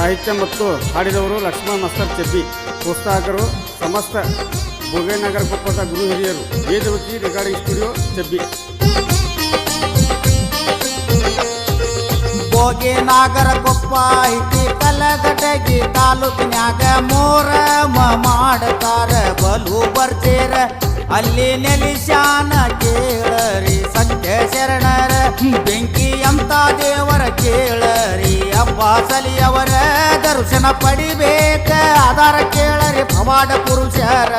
ಸಾಹಿತ್ಯ ಮತ್ತು ಹಾಡಿದವರು ಲಕ್ಷ್ಮಣ್ ಮಸ್ತರ್ ಚೆಬ್ಬಿ ಪ್ರೋತ್ಸಾಹಕರು ಸಮಸ್ತ ಭೋಗೇನಗರ ಕೊಪ್ಪದ ಗುರು ಹಿರಿಯರು. ವೇದವತಿ ರೆಕಾರ್ಡಿಂಗ್ ಸ್ಟುಡಿಯೋ ಚೆಬ್ಬಿ ಬೋಗಿ ನಾಗರ ಕೊಪ್ಪ ಐತಿ ಕಲಗಟಗಿ ತಾಲೂಕಿನ್ಯಾಗ ಮೋರ ಮಾಡ್ತಾರ ಬಲು ಬರ್ತೀರ ಅಲ್ಲಿ ನೆಲಿಶಾನ ಕೇಳರಿ ಸತ್ಯ ಶರಣರ. ಬೆಂಕಿ ಅಂತ ದೇವರ ಕೇಳರಿ ಅಪ್ಪ ಸಲಿಯವರ ದರ್ಶನ ಪಡಿಬೇಕ. ಆಧಾರ ಕೇಳರಿ ಪವಾಡ ಪುರುಷರ.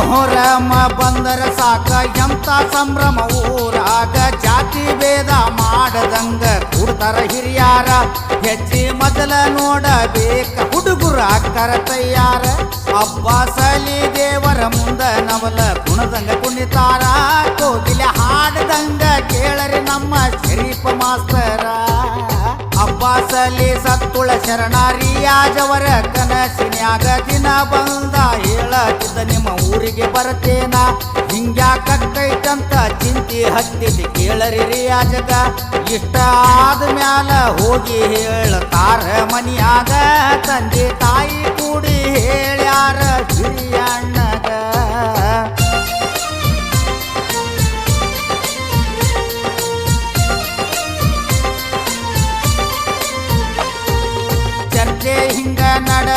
ಮೊಹರಮ ಬಂದರ ಸಾಕ. ಎಂತ ಸಂಭ್ರಮ ಊರಾಗ ಜಾತಿ ಭೇದ ಮಾಡದಂಗ ಕುಡ್ತಾರ ಹಿರಿಯಾರ. ಹೆಜ್ಜೆ ಮೊದಲ ನೋಡಬೇಕ ಹುಡುಗರ ಅಕ್ಕರ ತಯ್ಯಾರ ಅಬ್ಬಾ ಸಲಿ ದೇವರ ಮುಂದ ನವಲ ಸತ್ತುಳ ಶರಣಾರಿಯಾಜವರ ಕನಸಿನ್ಯಾಗ ದಿನ ಬಂದ ಹೇಳತಿದ್ದ ನಿಮ್ಮ ಊರಿಗೆ ಬರ್ತೇನ? ಹಿಂಗ್ಯಾಕೈತಂತ ಚಿಂತಿ ಹತ್ತಿದ್ದು ಕೇಳರಿ ರಿಯಾಜಗ ಇಷ್ಟ ಆದ ಮ್ಯಾಲ ಹೋಗಿ ಹೇಳತಾರ ಮನಿಯಾಗ. ತಂದೆ ತಾಯಿ ಕೂಡಿ ಹೇಳ್ಯಾರ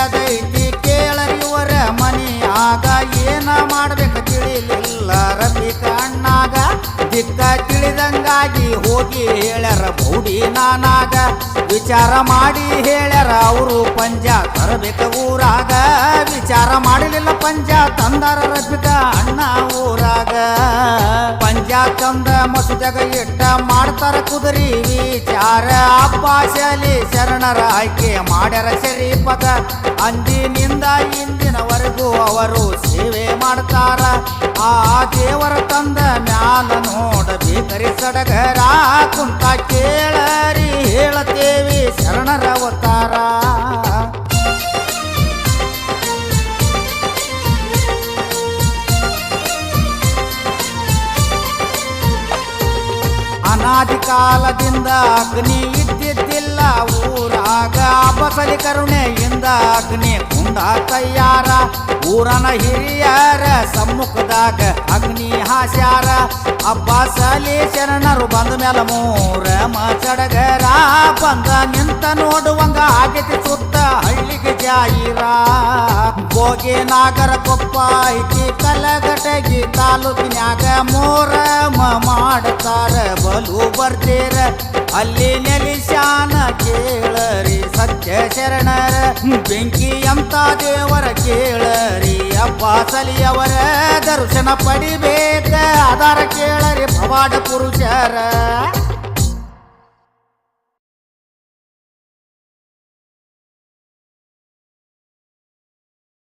ನಡೆದೈತಿ ಕೇಳರಿವರ ಆಗ ಏನ ಮಾಡ್ಬೇಕು ತಿಳಿಲಿಲ್ಲ. ರಫಿಕ ಕಣ್ಣಾಗ ದಿಕ್ಕ ತಿಳಿದಂಗಾಗಿ ಹೋಗಿ ಹೇಳ್ಯಾರ, ಬೌಡಿ ನಾನಾಗ. ವಿಚಾರ ಮಾಡಿ ಹೇಳ್ಯಾರ, ಅವರು ಪಂಜ ತರಬೇಕು ಊರಾಗ. ವಿಚಾರ ಮಾಡಲಿಲ್ಲ ಪಂಜ ತಂದಾರ ರಜಿತ ಅಣ್ಣ ಊರಾಗ. ಪಂಜ ತಂದ ಮಸುಜಗ ಇಟ್ಟ ಮಾಡ್ತಾರ ಕುದುರಿ ವಿಚಾರ. ಅಪ್ಪಾಶಲಿ ಶರಣರ ಆಯ್ಕೆ ಮಾಡ್ಯಾರ ಶರೀಫಗ ಅಂದಿನಿಂದ ಇಂದಿನವರೆಗೂ ಅವರು ಸೇವೆ ಮಾಡ್ತಾರ. ಆ ದೇವರ ತಂದ ಮ್ಯಾಲ ನೋಡಬೇಕರಿ ಸಡಗರ ಕುಂತ ಕೇಳರಿ ಹೇಳತೇವಿ ಶರಣರ ಅವತಾರ. ಅನಾದಿ ಕಾಲದಿಂದ ಅಗ್ನಿ ಇದ್ದಿದ್ದಿಲ್ಲ, ಊರಾಗ ಬಸಲಿ ಕರುಣೆಯಿಂದ ಅಗ್ನಿ ಕುಂಡ ತಯ್ಯಾರ ಊರನ ಹಿರಿಯರ ಸಮ್ಮುಖದಾಗ ಅಗ್ನಿ ಹಾಸ್ಯಾರ. ಅಬ್ಬಾಸಲಿ ಶರಣರು ಬಂದ ಮೇಲೆ ಮೂರ ಮಚಡಗರ ಬಂದ ನಿಂತ ನೋಡುವಂಗ ಆಗತಿ ಸುತ್ತ ಹಳ್ಳಿಗೆ ಜಾಯಿರ. ಬೋಗಿ ನಾಗರ ಕೊಪ್ಪ ಐತಿ ಕಲಗಟಗಿ ತಾಲೂಕಿನ್ಯಾಗ ಮೋರಮ ಮಾಡ್ತಾರ, ಬಲು ಬರ್ತೀರ? ಅಲ್ಲಿ ನೆಲಿಶಾನ ಕೇಳರಿ ಸತ್ಯ ಶರಣರ. ಬೆಂಕಿ ಅಂತ ದೇವರ ಕೇಳರಿ, ಅಪ್ಪ ಸಲಿಯವರ ದರ್ಶನ ಪಡಿಬೇಕ. ಆಧಾರ ಕೇಳರಿ, ಪವಾಡ ಪುರುಷರ.